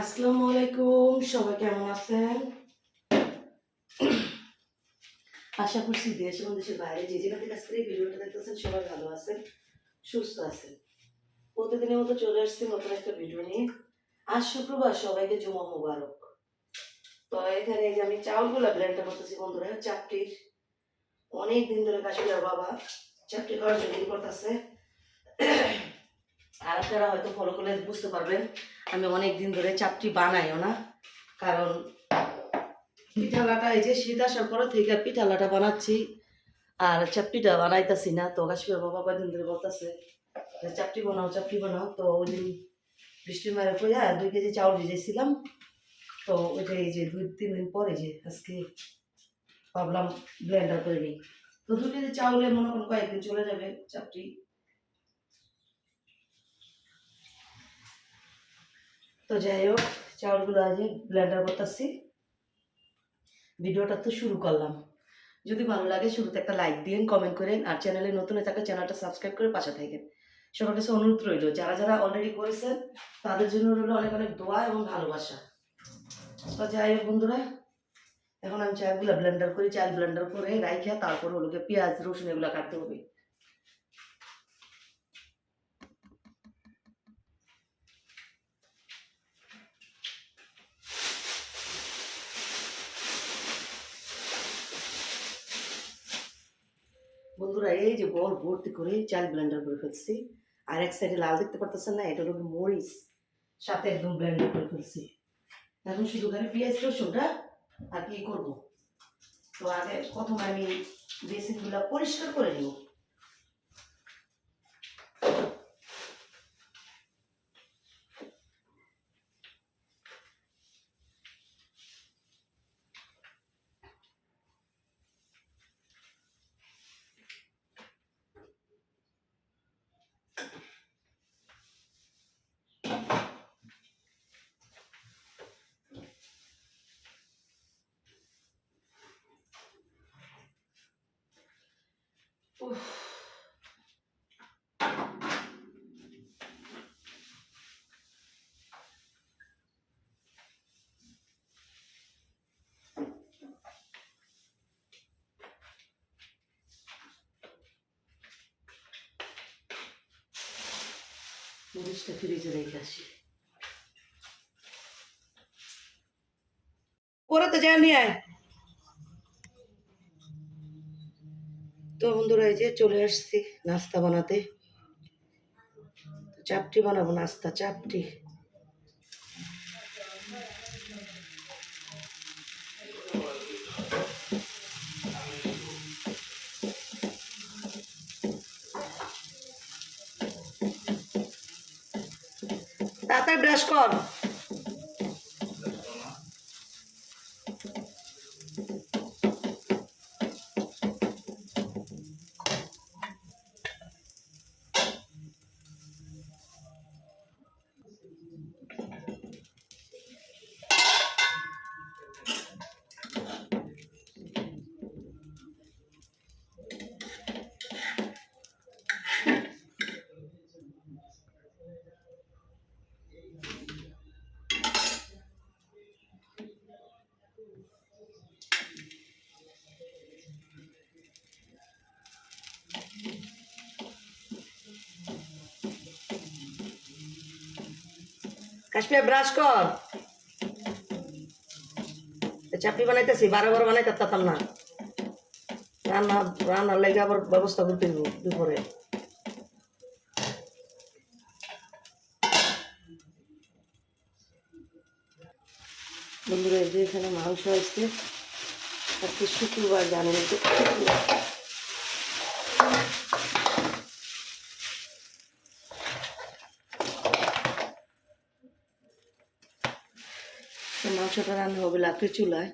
আসসালামু আলাইকুম, সবাই কেমন আছেন? আশা করছি দেশ এবং দেশের বাইরে যে যেখান থেকে আজকে এই ভিডিওটা দেখতেছেন সবাই ভালো আছেন, সুস্থ আছেন। প্রতিদিনের মতো চলে আসছি নতুন একটা ভিডিও নিয়ে। আজ শুক্রবার, সবাইকে জুমা মুবারক। তো এখানে যে আমি চাউলগুলো ব্লেন্ডটা করতেছি বন্ধুরা চাপটির অনেক দিন ধরে কাশ্মীরের বাবা চাপটি করার জন্য ই করতেছে। আর আপনারা হয়তো ফলো করলে বুঝতে পারবেন, আমি অনেক দিন ধরে চাপটি বানাইও না। কারণ পিঠালাটা এই যে শীত আসার পরে থেকে পিঠালাটা বানাচ্ছি, আর চাপটিটা বানাইতেছি না। তো কাশ্মীর বাবা কয়দিন ধরে বলতেছে চাপটি বানাও চাপটি বানাও। তো ওই দিন বৃষ্টি মারে পড়ে দুই কেজি চাউল ভিজেছিলাম। তো ওইটা এই যে দুই, তিন দিন পরে যে আজকে ভাবলাম ব্লেন্ডার করে নিই। তো দুই কেজি চাউলে মনে করুন কয়েকদিন চলে যাবে চাপটি। তো যাই হোক, চাউলগুলো আজ ব্লেন্ডার করতেছি। ভিডিওটা তো শুরু করলাম। যদি ভালো লাগে, শুরুতে একটা লাইক দিন কমেন্ট করেন, আর চ্যানেলে নতুন থাকলে চ্যানেলটা সাবস্ক্রাইব করে পাশে থাকেন। সবার কাছে অনুরোধ রইল, যারা যারা অলরেডি করেছেন, তাদের জন্য রইল অনেক অনেক দোয়া এবং ভালোবাসা। তো যাই হোক বন্ধুরা, এখন আমি চালগুলো ব্লেন্ডার করি, চাল ব্লেন্ডার করে রাইখা, তারপর হলো পেঁয়াজ, রসুন এগুলো কাটতে হবে। বন্ধুরা, এই যে বল ভর্তি করে চাল ব্লেন্ডার করে ফেলছি। আর এক সাইডে লাল দেখতে পারতেছেন না, এটা হলো মরিচ, সাথে একদম ব্লেন্ডার করে ফেলছি। এখন শুধু খালি পেঁয়াজ রসুনটা আর কি করব? তো আগে প্রথমে আমি বেসিনগুলো পরিষ্কার করে নিব। উফ মরিচটা ফ্রিজে রেখে আসি পরে তো যায়নি আয় তো বন্ধুরা, এই যে চলে আসছি নাস্তা বানাতে। চাপটি বানাবো নাস্তা, চাপটি। তাড়াতাড়ি ব্রাশ কর। কাশ্মীর ব্রাশ কর। তো চাপটি বানাইতেছি, বারো বারো বানাইতে পারতাম না। রান্না, রান্নার লেগে আবার ব্যবস্থা করতে দুপুরে। বন্ধুরা, এই যে এখানে মাংস আসছে আজকে শুক্রবার জানেন তো শুক্রবার তো মাংসটা রান্না হবে লাকড়ি চুলায়।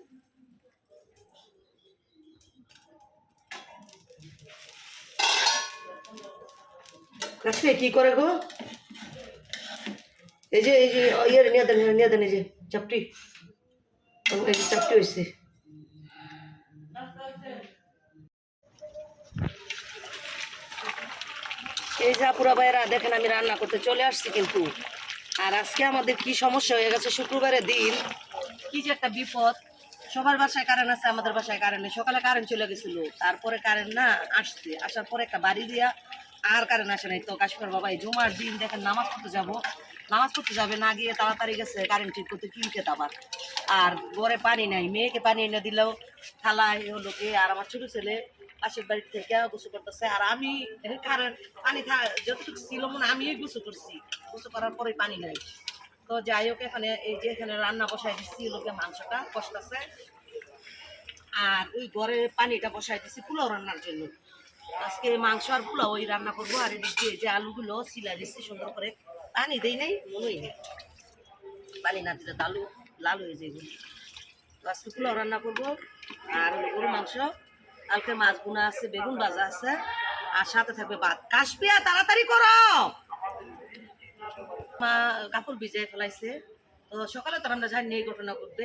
কি করে গো? এই যে এই যে ইয়ে নিয়ে দেন নিয়ে দেন, এই যে, চাপটি। এই যে চাপটি হয়েছে এই যা আপুরা ভাইরা দেখেন আমি রান্না করতে চলে আসছি কিন্তু। আর আজকে আমাদের কি সমস্যা হয়ে গেছে? শুক্রবারের দিন কি যে একটা বিপদ। সবার বাসায় কারেন্ট আছে, আমাদের বাসায় কারেন্ট নেই। সকালে কারেন্ট চলে গেছিল, তারপরে কারেন্ট না আসছে। আসার পরে একটা বাড়ি দিয়া আর কারেন্ট আসে নাই। তো কাশ্মীর বাবা, এই জুমার দিন দেখেন নামাজ পড়তে যাব। নামাজ পড়তে যাবে না গিয়ে তাড়াতাড়ি গেছে কারেন্ট ঠিক করতে কিনতে আবার আর ঘরে পানি নাই, মেয়েকে পানি এনে দিলেও থালায় হলো আর আমার ছোট ছেলে পাশের বাড়ি থেকে গোসু করতেছে। আর আমি পানি যতটুকু ছিল মনে আমি গোসু করছি। গোসু করার পরে পানি নাই। তো যাই হোক, এখানে এই যে এখানে রান্না বসাই দিচ্ছি লোকে মাংসটা কষতেছে। আর ওই ঘরে পানিটা বসাই দিচ্ছি পোলাও রান্নার জন্য। আজকে মাংস আর পোলাও ওই রান্না করব, আর এদিক যে আলুগুলো সিলাই দিচ্ছি সুন্দর করে। পানি দেই নাই, মনেই নেই। পানি না দিলে আলু লাল হয়ে তো আজকে পোলাও রান্না করব, আর গরু মাংস কালকে মাছ বোনা আছে, বেগুন ভাজা আছে, আর সাথে থাকবে ভাত। কাশপিয়া তাড়াতাড়ি করো! মা কাপড় ভিজাই ফেলাইছে। তো সকালে তো আমরা জানি এই ঘটনা ঘটবে।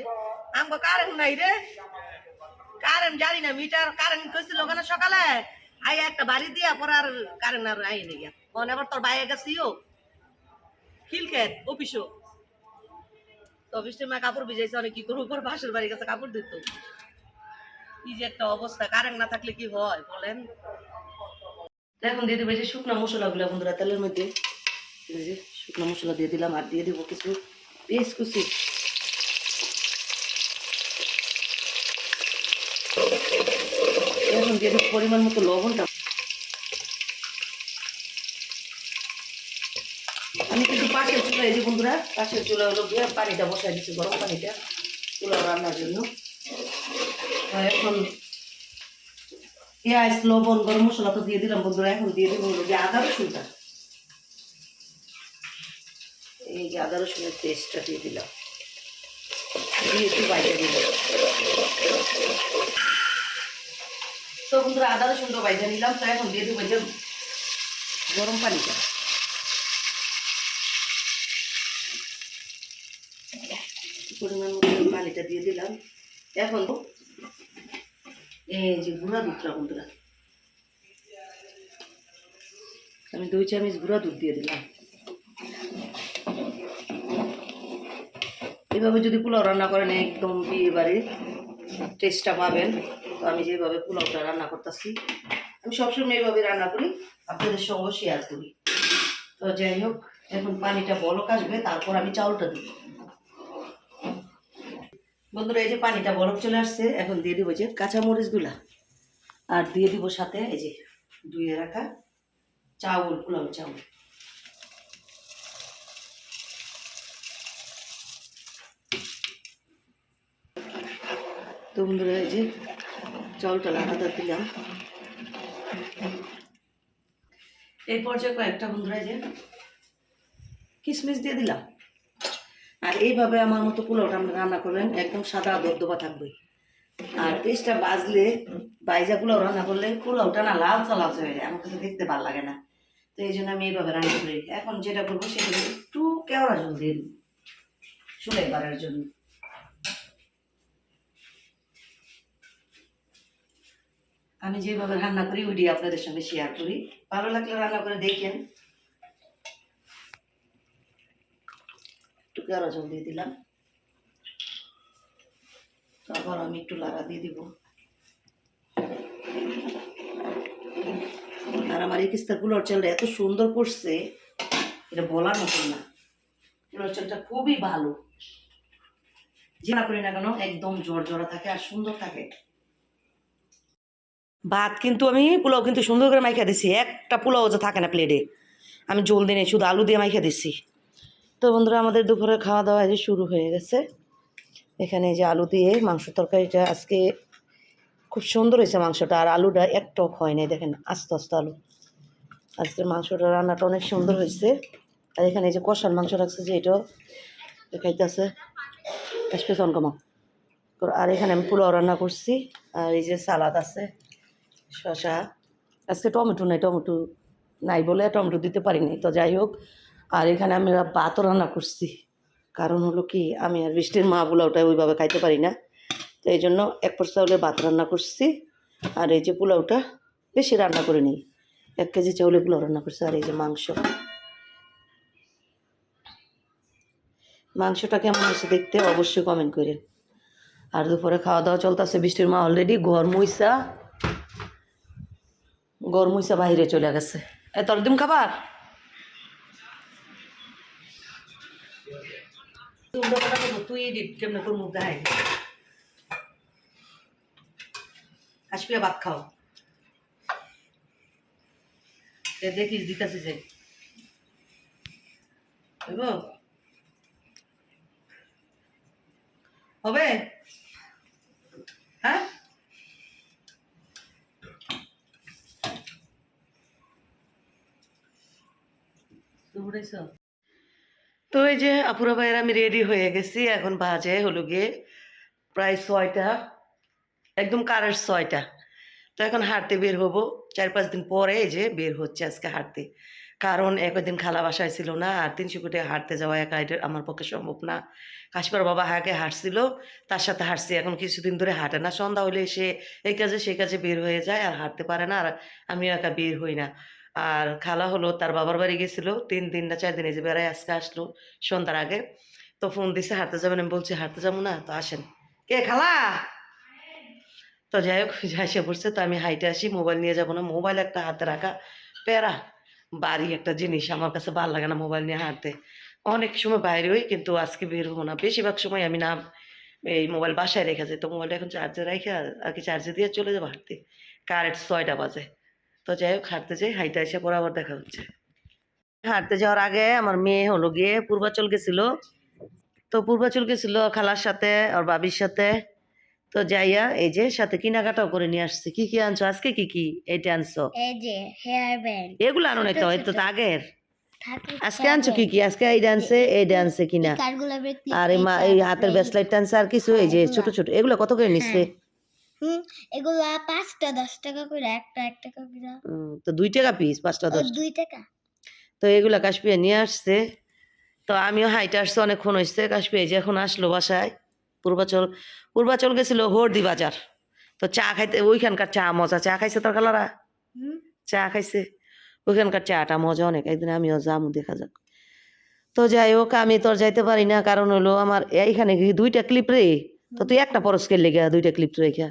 আমগো কারেন্ট নাই রে। কারেন্ট জানি না মিটার কারেন্ট কইছিল ওখানে সকালে? আই একটা বাড়ি দিয়া পর আর কারেন্ট আর আই নেই। মনে আবার তোর বাইরে গেছিও খিলকেট অফিসও তো অফিস মা কাপড় ভিজাইছে, অনেক কি করব? পর বাসের বাড়ি গেছে, কাপড় দিত কি যে একটা অবস্থা, কারেন্ট না থাকলে কি হয় বলেন? দিয়ে দেবো যে শুকনো বন্ধুরা, তেলের মধ্যে। শুকনো মশলা দিয়ে দিলাম আর দিয়ে কিছু কুচি। এখন দিয়ে দেবো পরিমাণ মতো লবণটা। আমি কিন্তু পাশের চুলা এই যে বন্ধুরা, পাশের চুলা হলো পানিটা বসাই দিচ্ছি, গরম পানিটা চুলা রান্নার জন্য। এখন পেঁয়াজ, লবণ, গরম মশলা তো দিয়ে দিলাম বন্ধুরা, এখন দিয়ে গিয়ে আদা রসুনটা। এই যে আদা রসুনের পেস্টটা দিয়ে দিলাম। দিয়ে একটু বাইরে দিলাম। তো বন্ধুরা, আদা রসুনটা বাইরে নিলাম, তো এখন দিয়ে দেবো যে গরম পানিটা। পরিমাণ মতো পানিটা দিয়ে দিলাম। এখন এই যে গুঁড়া দুধটা বন্ধুরা। আমি দুই চামচ গুঁড়া দুধ দিয়ে দিলাম। এভাবে যদি পোলাও রান্না করেন, একদম বিয়ে বাড়ির টেস্টটা পাবেন। তো আমি যেভাবে পোলাওটা রান্না করতেছি, আমি সবসময় এইভাবে রান্না করি, আপনাদের সঙ্গে শেয়ার করি। তো যাই হোক, এখন পানিটা বলক আসবে, তারপর আমি চাউলটা দিই বন্ধুরা, এই যে পানিটা বরফ চলে আসছে, এখন দিয়ে দিব যে কাঁচা মরিচগুলা। আর দিয়ে দিব সাথে এই যে ধুয়ে রাখা চাউল, পোলাও চাউল। তো বন্ধুরা, এই যে চাউলটা দিলাম। এই পর্যায়ে কয়েকটা বন্ধুরা যে কিশমিশ দিয়ে দিলাম। আর এইভাবে আমার মতো পোলাওটা আপনি রান্না করবেন, একদম সাদা দবদবা থাকবে। আর পেস্টটা বাজলে বাইজা পোলাও রান্না করলে পোলাওটা না লালচা লালচা হয়ে যায়, আমার কাছে দেখতে ভালো লাগে না। তো এই জন্য আমি এইভাবে রান্না করি এখন যেটা করব সেটা একটু কেওড়া জল দিয়ে দিই চুলাই বাড়ার জন্য। আমি যেভাবে রান্না করি ওইটি আপনাদের সঙ্গে শেয়ার করি। ভালো লাগলে রান্না করে দেখেন। একটু কেওড়া জল দিয়ে দিলাম। তারপর আমি একটু লাগা দিয়ে দিব। আর আমার এই কিস্তার পুলোর চালটা এত সুন্দর করছে, এটা বলার মতন না। পুলোর চালটা খুবই ভালো। যে করি না কেন, একদম জোর জোড়া থাকে আর সুন্দর থাকে। ভাত কিন্তু আমি, পোলাও কিন্তু সুন্দর করে মাইখা দিছি। একটা পোলাও যে থাকে না প্লেটে আমি জল দিনে শুধু আলু দিয়ে মাইখা দিছি। তো বন্ধুরা, আমাদের দুপুরে খাওয়া দাওয়া যে শুরু হয়ে গেছে। এখানে যে আলু দিয়ে মাংস তরকারিটা আজকে খুব সুন্দর হয়েছে মাংসটা। আর আলুটা এক টক হয় নাই, দেখেন আস্তে আস্তে আলু। আজকের মাংসটা রান্নাটা অনেক সুন্দর হয়েছে। আর এখানে যে কষার মাংস রাখছে যে এটাও খাইতেছে স্পেশন কমা আর এখানে আমি পোলাও রান্না করছি। আর এই যে সালাদ আছে শশা আজকে টমেটো নাই টমেটো নাই বলে টমেটো দিতে পারিনি তো যাই হোক আর এখানে আমি ভাতও রান্না করছি। কারণ হলো কি, আমি আর বৃষ্টির মা পোলাওটা ওইভাবে খাইতে পারি না। তো এই জন্য এক পর চাউলে ভাত রান্না করছি। আর এই যে পোলাওটা বেশি রান্না করে নিই। এক কেজি চাউলে পোলাও রান্না করছি আর এই যে মাংস। মাংসটা কেমন হয়েছে দেখতে অবশ্যই কমেন্ট করেন। আর দুপুরে খাওয়া দাওয়া চলতেছে, বৃষ্টির মা অলরেডি ঘর মুইসা ঘর মুইসা বাইরে চলে গেছে। এ তোর দিম খাবার? উল্টো পাল্টা করব, তুই এডিট কেমনে তোর মুখ দেখাই আসবি ভাত খাও। এ দেখিস দিতেছি যে। হবে? হ্যাঁ? তো এই যে আপুরা ভাইয়ের আমি রেডি হয়ে গেছি, এখন বাজে হলো গিয়ে প্রায় ছয়টা, একদম কারের ছয়টা। তো এখন হাঁটতে বের হব, চার পাঁচ দিন পরে যে বের হচ্ছে আজকে হাঁটতে। কারণ একদিন খালা বাসায় ছিল না, আর তিনশো কোটি হাঁটতে যাওয়া একা এটা আমার পক্ষে সম্ভব না। কাশিপার বাবা আগে হাঁটছিল, তার সাথে হাঁটছি, এখন কিছুদিন ধরে হাঁটে না। সন্ধ্যা হলে সে এই কাজে, সেই কাজে বের হয়ে যায়, আর হাঁটতে পারে না, আর আমিও একা বের হই না। আর খালা হলো তার বাবার বাড়ি গেছিল, তিন দিন না চার দিন এই যে বেড়ায় আজকে আসলো সন্ধ্যার আগে। তো ফোন দিছে, হাঁটতে যাবেন? আমি বলছি, হাঁটতে যাব না, তো আসেন। কে খালা? তো যাই হোক যাই সে পড়ছে, তো আমি হাইটে আসি, মোবাইল নিয়ে যাব না। মোবাইল একটা হাতে রাখা প্যারা বাড়ি একটা জিনিস। আমার কাছে ভালো লাগে না মোবাইল নিয়ে হাঁটতে। অনেক সময় বাইরে হই, কিন্তু আজকে বের হব না। বেশিরভাগ সময় আমি না, এই মোবাইল বাসায় রেখে যাই। তো মোবাইলটা এখন চার্জে রেখে আর কি চার্জে দিয়ে চলে যাব হাঁটতে। কারেন্ট ছয়টা বাজে। তো যাই হোক হাঁটতে যাই হাইটে এসে পরে আবার দেখা হচ্ছে। হাঁটতে যাওয়ার আগে আমার মেয়ে হলো গিয়ে পূর্বাচল গেছিল। তো পূর্বাচল গেছিল খালার সাথে ওর বাবির সাথে। তো যাইয়া এই যে সাথে কেনাকাটাও করে নিয়ে আসছে। কি কি আনছো? আজকে কি কি এইটা আনছো? এই যে হেয়ার ব্যান্ড এগুলো আনো নাই তো এই তো আগের। আজকে আনছো কি কি? আজকে এই ডান্সে এই ডান্সে কিনা। আর এই হাতের ব্যাসলাইট টানছে আর কিছু এই যে ছোট ছোট এগুলো কত করে নিচ্ছে? হুম এগুলো পাঁচটা দশ টাকা করে একটা এক টাকা করে তো দুই টাকা পিস পাঁচটা দশ দুই টাকা। তো এগুলা কাশ্মীর নিয়ে আসছে। তো আমিও হাইটে আসছে অনেকক্ষণ হয়েছে এই যে এখন আসলো বাসায়। পূর্বাচল পূর্বাচল গেছিল হরদি বাজার। তো চা খাইতে ওইখানকার চা মজা। চা খাইছে তোর কালারা চা খাইছে। ওইখানকার চাটা মজা অনেক। একদিন আমিও যামু দেখা যাক। তো যাই হোক আমি তোর যাইতে পারি না। কারণ হলো আমার এইখানে দুইটা ক্লিপ রে? তো তুই একটা পরস্কের লেগে দুইটা ক্লিপ রেখে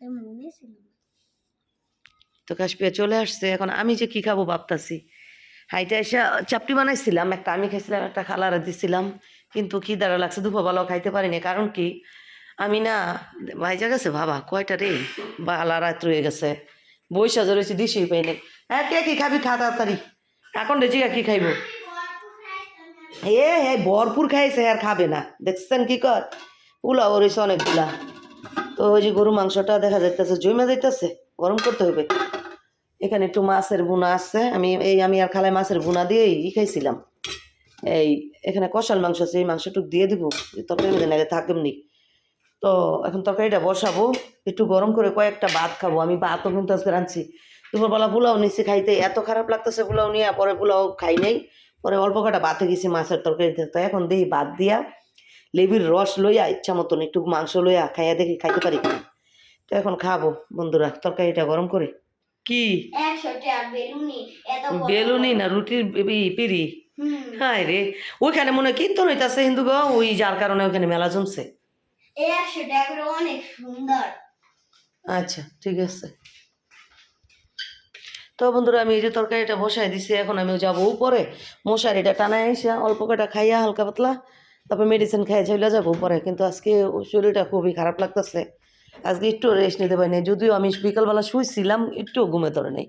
এর মনে ছিল না। তো কাশ্মীর চলে আসছে, এখন আমি যে কি খাব ভাবতাছি। হাইটা এসে চাপটি বানাইছিলাম, একটা আমি খাইছিলাম, একটা খালারে দিছিলাম, কিন্তু কি দ্বারা লাগছে দুপুরবেলাও খাইতে পারিনি। কারণ কি? আমি না, ভাইজা গেছে, বাবা, কয়টা রে? বালা রাত রয়ে গেছে। বৈশা জড়েছি দিশই পাইনি হ্যাঁ কে কি খাবি? খা তাড়াতাড়ি। এখন রে জিগা কি খাইব। এ হ্যাঁ ভরপুর খাইছে, আর খাবে না। দেখছেন কি কর? পোলাও রয়েছে অনেকগুলা। তো ওই যে গরু মাংসটা দেখা যাইতেছে, জমে যাইতেছে, গরম করতে হবে এখানে একটু মাছের বুনা আছে। আমি এই, আমি আর খালাই মাছের বুনা দিয়ে ই খাইছিলাম। এই, এখানে কষাল মাংস আছে, এই মাংসটুক দিয়ে দিব। তরকারি মধ্যে নাহলে থাকেমনি তো এখন তরকারিটা বসাবো, একটু গরম করে কয়েকটা ভাত খাব। আমি ভাতও কিন্তু আজকে রাঁধছি। দুপুরবেলা পোলাও নিচ্ছি খাইতে, এত খারাপ লাগতেছে পোলাও নিয়ে, পরে পোলাও খাই নাই। পরে অল্প কটা ভাতে গেছি মাছের তরকারিতে। তো এখন দেখি ভাত দিয়া, লেবির রস লইয়া, ইচ্ছা মতন একটু মাংস লইয়া খাইয়া দেখি খাইতে পারি তো এখন খাব বন্ধুরা, তরকারিটা গরম করে। কি? বেলুনি না রুটির পিড়ি? হায় রে ওইখানে মনে কীর্তন হইতাছে হিন্দু গো ওই যার কারণে ওইখানে মেলা জমছে। অনেক সুন্দর। আচ্ছা ঠিক আছে। তো বন্ধুরা আমি এই যে তরকারিটা বসাই দিছি এখন আমি যাব উপরে। মশারিটা টানায় এসে অল্প কটা খাইয়া হালকা পাতলা তারপর মেডিসিন খাইয়া চলে যাব উপরে। কিন্তু আজকে শরীরটা খুবই খারাপ লাগতেছে। আজকে একটু রেস্ট নিতে পারিনি যদিও আমি বিকালবেলা শুয়েছিলাম একটুও ঘুমে ধরে নেই।